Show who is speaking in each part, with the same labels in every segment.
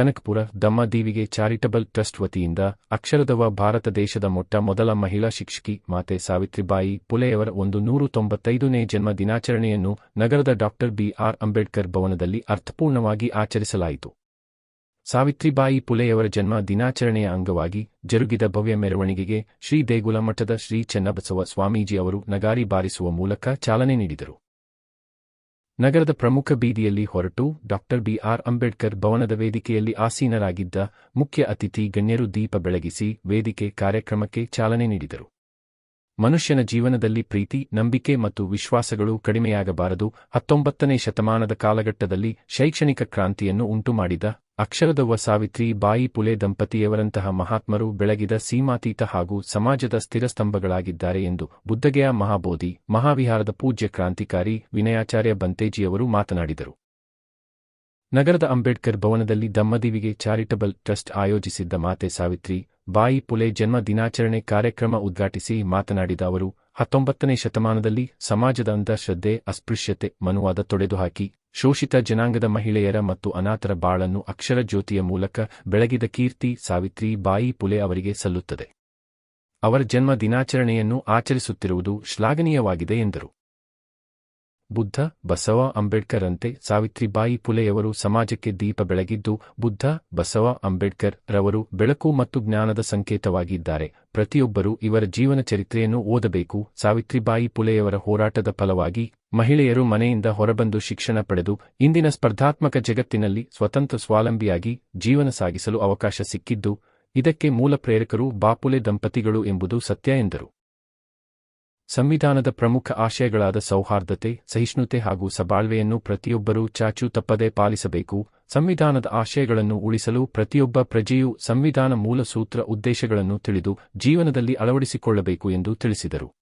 Speaker 1: Kanakapura ದಮ್ಮದೀವಿಗೆ charitable trust ವತಿಯಿಂದ ಅಕ್ಷರದವ ಭಾರತ ದೇಶದ ಮೊಟ್ಟ ಮೊದಲ ಮಹಿಳಾ ಶಿಕ್ಷಕಿ ಮಾತೆ ಸಾವಿತ್ರಿಬಾಯಿ ಪುಲೆಯವರ ಒಂದು ನೂರು ತೊಂಬತ್ತೈದನೇ ಜನ್ಮ ದಿನಾಚರಣೆಯನ್ನು ನಗರದ ಡಾಕ್ಟರ್ ಬಿಆರ್ ಅಂಬೇಡ್ಕರ್ ಭವನದಲ್ಲಿ ಅರ್ಥಪೂರ್ಣವಾಗಿ ಆಚರಿಸಲಾಯಿತು. ಸಾವಿತ್ರಿಬಾಯಿ ಪುಲೆಯವರ ಜನ್ಮ ದಿನಾಚರಣೆಯ ಅಂಗವಾಗಿ ಜರುಗಿದ ಭವ್ಯ ಮೆರವಣಿಗೆಗೆ ಶ್ರೀ ದೇಗುಲ ಮಠದ ಶ್ರೀ ಚೆನ್ನಬಸವ ಸ್ವಾಮೀಜಿ ಅವರು ನಗಾರಿ ಬಾರಿಸುವ ಮೂಲಕ ಚಾಲನೆ ನೀಡಿದರು. ನಗರದ ಪ್ರಮುಖ ಬೀದಿಯಲ್ಲಿ ಹೊರಟು ಡಾಕ್ಟರ್ ಬಿಆರ್ ಅಂಬೇಡ್ಕರ್ ಭವನದ ವೇದಿಕೆಯಲ್ಲಿ ಆಸೀನರಾಗಿದ್ದ ಮುಖ್ಯ ಅತಿಥಿ ಗಣ್ಯರು ದೀಪ ಬೆಳಗಿಸಿ ವೇದಿಕೆ ಕಾರ್ಯಕ್ರಮಕ್ಕೆ ಚಾಲನೆ ನೀಡಿದರು. ಮನುಷ್ಯನ ಜೀವನದಲ್ಲಿ ಪ್ರೀತಿ, ನಂಬಿಕೆ ಮತ್ತು ವಿಶ್ವಾಸಗಳು ಕಡಿಮೆಯಾಗಬಾರದು. ಹತ್ತೊಂಬತ್ತನೇ ಶತಮಾನದ ಕಾಲಘಟ್ಟದಲ್ಲಿ ಶೈಕ್ಷಣಿಕ ಕ್ರಾಂತಿಯನ್ನು ಉಂಟುಮಾಡಿದ ಅಕ್ಷರದವ್ವ ಸಾವಿತ್ರಿ ಬಾಯಿ ಪುಲೆ ದಂಪತಿಯವರಂತಹ ಮಹಾತ್ಮರು ಬೆಳಗಿದ ಸೀಮಾತೀತ ಹಾಗೂ ಸಮಾಜದ ಸ್ಥಿರಸ್ತಂಭಗಳಾಗಿದ್ದಾರೆ ಎಂದು ಬುದ್ಧಗೆಯ ಮಹಾಬೋಧಿ, ಮಹಾವಿಹಾರದ ಪೂಜ್ಯ ಕ್ರಾಂತಿಕಾರಿ ವಿನಯಾಚಾರ್ಯ ಬಂತೇಜಿಯವರು ಮಾತನಾಡಿದರು. ನಗರದ ಅಂಬೇಡ್ಕರ್ ಭವನದಲ್ಲಿ ದಮ್ಮದಿವಿಗೆ ಚಾರಿಟಬಲ್ ಟ್ರಸ್ಟ್ ಆಯೋಜಿಸಿದ್ದ ಮಾತೆ ಸಾವಿತ್ರಿ, ಬಾಯಿ ಪುಲೆ ಜನ್ಮ ದಿನಾಚರಣೆ ಕಾರ್ಯಕ್ರಮ ಉದ್ಘಾಟಿಸಿ ಮಾತನಾಡಿದ ಅವರು ಹತ್ತೊಂಬತ್ತನೇ ಶತಮಾನದಲ್ಲಿ ಸಮಾಜದ ಅಂಧಶ್ರದ್ಧೆ, ಅಸ್ಪೃಶ್ಯತೆ, ಮನುವಾದ ತೊಡೆದುಹಾಕಿ, ಶೋಷಿತ ಜನಾಂಗದ ಮಹಿಳೆಯರ ಮತ್ತು ಅನಾಥರ ಬಾಳನ್ನು ಅಕ್ಷರ ಜ್ಯೋತಿಯ ಮೂಲಕ ಬೆಳಗಿದ ಕೀರ್ತಿ, ಸಾವಿತ್ರಿ, ಬಾಯಿ, ಪುಲೆ ಅವರಿಗೆ ಸಲ್ಲುತ್ತದೆ. ಅವರ ಜನ್ಮ ದಿನಾಚರಣೆಯನ್ನು ಆಚರಿಸುತ್ತಿರುವುದು ಶ್ಲಾಘನೀಯವಾಗಿದೆ ಎಂದರು. ಬುದ್ಧ, ಬಸವ ಅಂಬೇಡ್ಕರ್ ಅಂತೆ ಸಾವಿತ್ರಿಬಾಯಿ ಪುಲೆಯವರು ಸಮಾಜಕ್ಕೆ ದೀಪ ಬೆಳಗಿದ್ದು, ಬುದ್ಧ, ಬಸವ, ಅಂಬೇಡ್ಕರ್ ರವರು ಬೆಳಕು ಮತ್ತು ಜ್ಞಾನದ ಸಂಕೇತವಾಗಿದ್ದಾರೆ. ಪ್ರತಿಯೊಬ್ಬರೂ ಇವರ ಜೀವನ ಚರಿತ್ರೆಯನ್ನು ಓದಬೇಕು. ಸಾವಿತ್ರಿಬಾಯಿ ಪುಲೆಯವರ ಹೋರಾಟದ ಫಲವಾಗಿ ಮಹಿಳೆಯರು ಮನೆಯಿಂದ ಹೊರಬಂದು ಶಿಕ್ಷಣ ಪಡೆದು, ಇಂದಿನ ಸ್ಪರ್ಧಾತ್ಮಕ ಜಗತ್ತಿನಲ್ಲಿ ಸ್ವತಂತ್ರ ಸ್ವಾವಲಂಬಿಯಾಗಿ ಜೀವನ ಸಾಗಿಸಲು ಅವಕಾಶ ಸಿಕ್ಕಿದ್ದು, ಇದಕ್ಕೆ ಮೂಲ ಪ್ರೇರಕರು ಬಾಪುಲೆ ದಂಪತಿಗಳು ಎಂಬುದು ಸತ್ಯ ಎಂದರು. ಸಂವಿಧಾನದ ಪ್ರಮುಖ ಆಶಯಗಳಾದ ಸೌಹಾರ್ದತೆ, ಸಹಿಷ್ಣುತೆ ಹಾಗೂ ಸಬಾಳ್ವೆಯನ್ನು ಪ್ರತಿಯೊಬ್ಬರೂ ಚಾಚು ತಪ್ಪದೇ ಪಾಲಿಸಬೇಕು. ಸಂವಿಧಾನದ ಆಶಯಗಳನ್ನು ಉಳಿಸಲು ಪ್ರತಿಯೊಬ್ಬ ಪ್ರಜೆಯೂ ಸಂವಿಧಾನ ಮೂಲ ಸೂತ್ರ ಉದ್ದೇಶಗಳನ್ನು ತಿಳಿದು ಜೀವನದಲ್ಲಿ ಅಳವಡಿಸಿಕೊಳ್ಳಬೇಕು ಎಂದು ತಿಳಿಸಿದರು.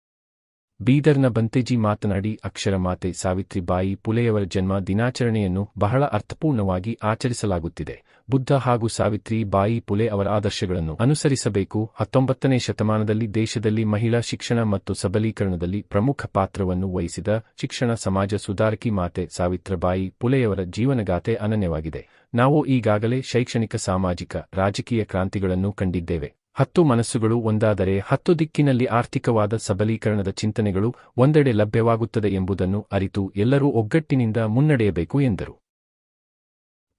Speaker 1: ಬೀದರ್ನ ಬಂತೆಜಿ ಮಾತನಾಡಿ, ಅಕ್ಷರ ಮಾತೆ ಸಾವಿತ್ರಿಬಾಯಿ ಪುಲೆಯವರ ಜನ್ಮ ದಿನಾಚರಣೆಯನ್ನು ಬಹಳ ಅರ್ಥಪೂರ್ಣವಾಗಿ ಆಚರಿಸಲಾಗುತ್ತಿದೆ. ಬುದ್ಧ ಹಾಗೂ ಸಾವಿತ್ರಿ ಬಾಯಿ ಪುಲೆ ಅವರ ಆದರ್ಶಗಳನ್ನು ಅನುಸರಿಸಬೇಕು. ಹತ್ತೊಂಬತ್ತನೇ ಶತಮಾನದಲ್ಲಿ ದೇಶದಲ್ಲಿ ಮಹಿಳಾ ಶಿಕ್ಷಣ ಮತ್ತು ಸಬಲೀಕರಣದಲ್ಲಿ ಪ್ರಮುಖ ಪಾತ್ರವನ್ನು ವಹಿಸಿದ ಶಿಕ್ಷಣ ಸಮಾಜ ಸುಧಾರಕಿ ಮಾತೆ ಸಾವಿತ್ರಬಾಯಿ ಪುಲೆಯವರ ಜೀವನಗಾಥೆ ಅನನ್ಯವಾಗಿದೆ. ನಾವು ಈಗಾಗಲೇ ಶೈಕ್ಷಣಿಕ, ಸಾಮಾಜಿಕ, ರಾಜಕೀಯ ಕ್ರಾಂತಿಗಳನ್ನು ಕಂಡಿದ್ದೇವೆ. ಹತ್ತು ಮನಸ್ಸುಗಳು ಒಂದಾದರೆ ಹತ್ತು ದಿಕ್ಕಿನಲ್ಲಿ ಆರ್ಥಿಕವಾದ ಸಬಲೀಕರಣದ ಚಿಂತನೆಗಳು ಒಂದೆಡೆ ಲಭ್ಯವಾಗುತ್ತದೆ ಎಂಬುದನ್ನು ಅರಿತು ಎಲ್ಲರೂ ಒಗ್ಗಟ್ಟಿನಿಂದ ಮುನ್ನಡೆಯಬೇಕು ಎಂದರು.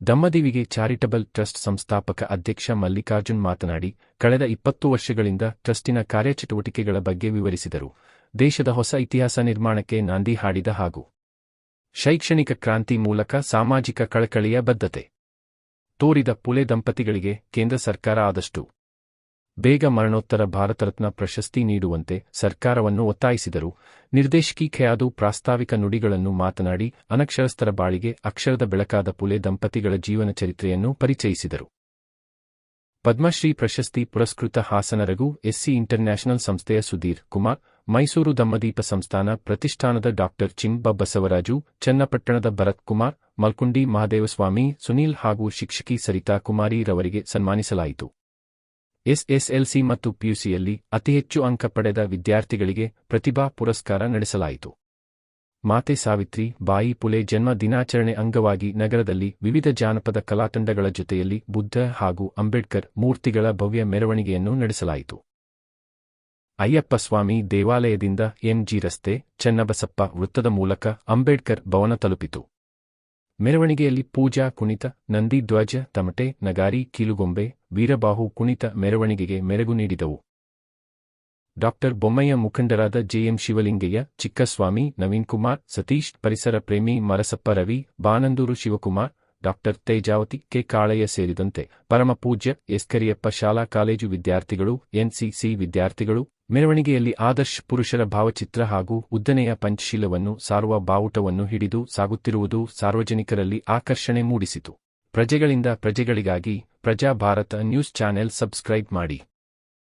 Speaker 1: ದಮ್ಮದಿವಿಗೆ ಚಾರಿಟಬಲ್ ಟ್ರಸ್ಟ್ ಸಂಸ್ಥಾಪಕ ಅಧ್ಯಕ್ಷ ಮಲ್ಲಿಕಾರ್ಜುನ್ ಮಾತನಾಡಿ, ಕಳೆದ ಇಪ್ಪತ್ತು ವರ್ಷಗಳಿಂದ ಟ್ರಸ್ಟಿನ ಕಾರ್ಯಚಟುವಟಿಕೆಗಳ ಬಗ್ಗೆ ವಿವರಿಸಿದರು. ದೇಶದ ಹೊಸ ಇತಿಹಾಸ ನಿರ್ಮಾಣಕ್ಕೆ ನಾಂದಿ ಹಾಡಿದ ಹಾಗೂ ಶೈಕ್ಷಣಿಕ ಕ್ರಾಂತಿ ಮೂಲಕ ಸಾಮಾಜಿಕ ಕಳಕಳಿಯ ಬದ್ಧತೆ ತೋರಿದ ಪುಲೆ ದಂಪತಿಗಳಿಗೆ ಕೇಂದ್ರ ಸರ್ಕಾರ ಆದಷ್ಟು ಬೇಗ ಮರಣೋತ್ತರ ಭಾರತರತ್ನ ಪ್ರಶಸ್ತಿ ನೀಡುವಂತೆ ಸರ್ಕಾರವನ್ನು ಒತ್ತಾಯಿಸಿದರು. ನಿರ್ದೇಶಕಿ ಖ್ಯಾದು ಪ್ರಾಸ್ತಾವಿಕ ನುಡಿಗಳನ್ನು ಮಾತನಾಡಿ, ಅನಕ್ಷರಸ್ಥರ ಬಾಳಿಗೆ ಅಕ್ಷರದ ಬೆಳಕಾದ ಪುಲೆ ದಂಪತಿಗಳ ಜೀವನ ಚರಿತ್ರೆಯನ್ನು ಪರಿಚಯಿಸಿದರು. ಪದ್ಮಶ್ರೀ ಪ್ರಶಸ್ತಿ ಪುರಸ್ಕೃತ ಹಾಸನ ರಘು, ಎಸ್ಸಿ ಇಂಟರ್ನ್ಯಾಷನಲ್ ಸಂಸ್ಥೆಯ ಸುಧೀರ್ ಕುಮಾರ್, ಮೈಸೂರು ದಮ್ಮದೀಪ ಸಂಸ್ಥಾನ ಪ್ರತಿಷ್ಠಾನದ ಡಾಕ್ಟರ್ ಚಿಂಬ ಬಸವರಾಜು, ಚನ್ನಪಟ್ಟಣದ ಭರತ್ ಕುಮಾರ್, ಮಲ್ಕುಂಡಿ ಮಹಾದೇವಸ್ವಾಮಿ, ಸುನೀಲ್ ಹಾಗೂ ಶಿಕ್ಷಕಿ ಸರಿತಾ ಕುಮಾರಿ ರವರಿಗೆ ಸನ್ಮಾನಿಸಲಾಯಿತು. ಎಸ್ಎಸ್ಎಲ್ಸಿ ಮತ್ತು ಪಿಯುಸಿಯಲ್ಲಿ ಅತಿ ಹೆಚ್ಚು ಅಂಕ ಪಡೆದ ವಿದ್ಯಾರ್ಥಿಗಳಿಗೆ ಪ್ರತಿಭಾ ಪುರಸ್ಕಾರ ನಡೆಸಲಾಯಿತು. ಮಾತೆ ಸಾವಿತ್ರಿ, ಬಾಯಿ ಪುಲೆ ಜನ್ಮ ದಿನಾಚರಣೆ ಅಂಗವಾಗಿ ನಗರದಲ್ಲಿ ವಿವಿಧ ಜಾನಪದ ಕಲಾತಂಡಗಳ ಜೊತೆಯಲ್ಲಿ ಬುದ್ಧ ಹಾಗೂ ಅಂಬೇಡ್ಕರ್ ಮೂರ್ತಿಗಳ ಭವ್ಯ ಮೆರವಣಿಗೆಯನ್ನು ನಡೆಸಲಾಯಿತು. ಅಯ್ಯಪ್ಪ ಸ್ವಾಮಿ ದೇವಾಲಯದಿಂದ ಎಂಜಿ ರಸ್ತೆ, ಚನ್ನಬಸಪ್ಪ ವೃತ್ತದ ಮೂಲಕ ಅಂಬೇಡ್ಕರ್ ಭವನ ತಲುಪಿತು. ಮೆರವಣಿಗೆಯಲ್ಲಿ ಪೂಜಾ, ಕುಣಿತ, ನಂದಿ, ಧ್ವಜ, ತಮಟೆ, ನಗಾರಿ, ಕೀಲುಗೊಂಬೆ, ವೀರಬಾಹು, ಕುಣಿತ ಮೆರವಣಿಗೆಗೆ ಮೆರಗು ನೀಡಿದವು. ಡಾಕ್ಟರ್ ಬೊಮ್ಮಯ್ಯ ಮುಖಂಡರಾದ ಜೆಎಂ ಶಿವಲಿಂಗಯ್ಯ, ಚಿಕ್ಕಸ್ವಾಮಿ, ನವೀನ್ ಕುಮಾರ್, ಸತೀಶ್, ಪರಿಸರ ಪ್ರೇಮಿ, ಮರಸಪ್ಪ ರವಿ, ಬಾನಂದೂರು ಶಿವಕುಮಾರ್ ಡಾಕ್ಟರ್ ತೇಜಾವತಿ, ಕೆ. ಕಾಳಯ್ಯ ಸೇರಿದಂತೆ ಪರಮಪೂಜ್ಯ ಎಸ್ಕರಿಯಪ್ಪ ಶಾಲಾ, ಕಾಲೇಜು ವಿದ್ಯಾರ್ಥಿಗಳು ಎನ್ಸಿಸಿ ವಿದ್ಯಾರ್ಥಿಗಳು ಮೆರವಣಿಗೆಯಲ್ಲಿ ಆದರ್ಶ್ ಪುರುಷರ ಭಾವಚಿತ್ರ ಹಾಗೂ ಉದ್ದನೆಯ ಪಂಚಶೀಲವನ್ನು ಸಾರುವ ಬಾವುಟವನ್ನು ಹಿಡಿದು ಸಾಗುತ್ತಿರುವುದು ಸಾರ್ವಜನಿಕರಲ್ಲಿ ಆಕರ್ಷಣೆ ಮೂಡಿಸಿತು. ಪ್ರಜೆಗಳಿಂದ ಪ್ರಜೆಗಳಿಗಾಗಿ ಪ್ರಜಾ ಭಾರತ ನ್ಯೂಸ್ ಚಾನೆಲ್ ಸಬ್ಸ್ಕ್ರೈಬ್ ಮಾಡಿ.